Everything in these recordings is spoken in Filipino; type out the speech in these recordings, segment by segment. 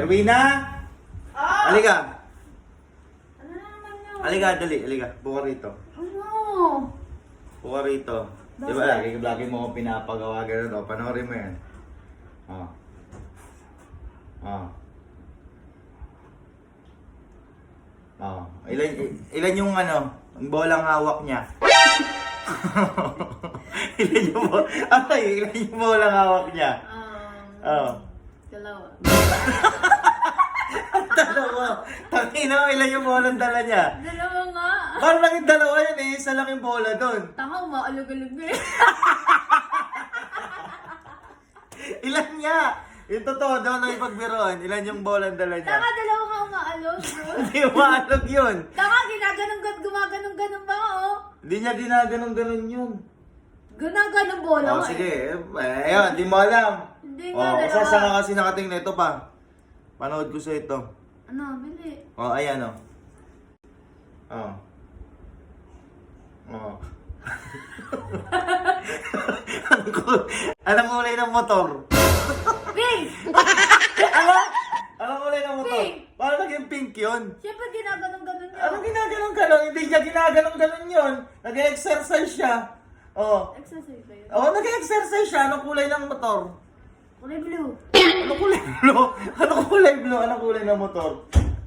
Erwina! Ah! Halika! Ano na naman yun? Halika, dali, halika. Buka rito. Ano? Buka rito. Di ba, lagi, lagi mo pinapagawa ganun. O, panoorin mo yan. Oh. Oh. Oh. Ilan, ilan yung ano, ang bolang hawak niya? ilan yung bo- Ay, ilan yung bolang hawak niya? Um, Oh. Dalawa. Dalawa. Tangina ilan yung bolang dala niya? Dalawa nga. Parang naging dalawa yun eh, isa lang yung bola doon. Tanga, maalog-alog na eh. Ilan niya? Yung totoo daw na ipagbiroan, ilan yung bolang dala niya? Tanga, dalawa nga umaalog. Hindi maalog yun. Tanga, ginaganong gumaganong ganun ba, oh? Hindi niya ginaganon ganon yun. Ganaganong bola Oh, sige. eh. Eh, ayun, di mo alam. Hindi Oh, nga, kasi dalawa. saan ka kasi nakatingin ito pa. Panood ko sa ito. Ano, bili. Oh, ayan oh. Oh. Oh. Anong kul- Anong kulay ng motor? Pink! ano? Anong kulay ng motor? Pink. Paano naging pink yun? Siyempre, ginaganong ganun yun. Anong ginaganon ganon? Hindi niya ginaganon ganon yun. Nag-exercise siya. Oh. Exercise ba yun? Oh, nag-exercise siya. Anong kulay ng motor? Kulay blue. Anong kulay blue? Anong kulay blue? Anong kulay ng motor?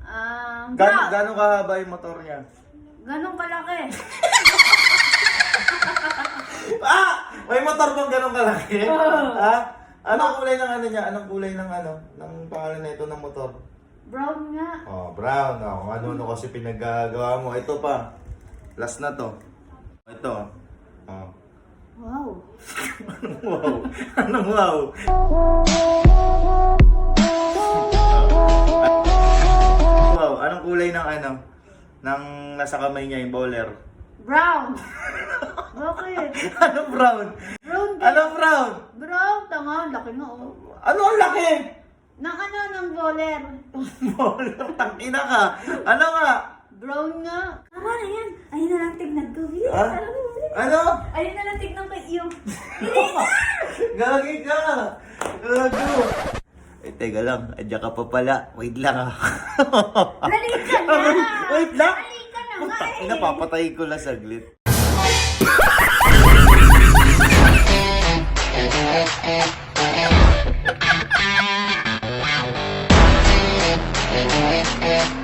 Um, Gano'ng brown. gano kahaba yung motor niya? Ganong kalaki. Ah! May motor bang ganong kalaki? Oo. Ha? Anong kulay ng ano niya? Anong kulay ng ano? Ng pangalan na ito ng motor? Brown nga. Oh, brown. Oh, kung ano-ano kasi pinagagawa mo. Ito pa. Last na to. Ito. Oh. Wow. wow. Anong wow? wow. Anong kulay ng ano? Nang nasa kamay niya yung bowler? Brown. Bakit? Anong brown? Brown din. Anong brown? Brown, tanga. Laki nga oh. Ano ang laki? Nang ano, ng roller. Bowler, tangina ka. Ano nga? Brown nga. Tama na yan. Ayun na lang tignan ko. Bilis. Ha? Ano? Ayun na lang tignan ko iyo. Gagi ka! Gago! Eh, teka lang. Adya ka pa pala. Wait lang ah. Balik ka na! Wait lang! Balik ka na! Napapatay ko lang saglit. Yeah.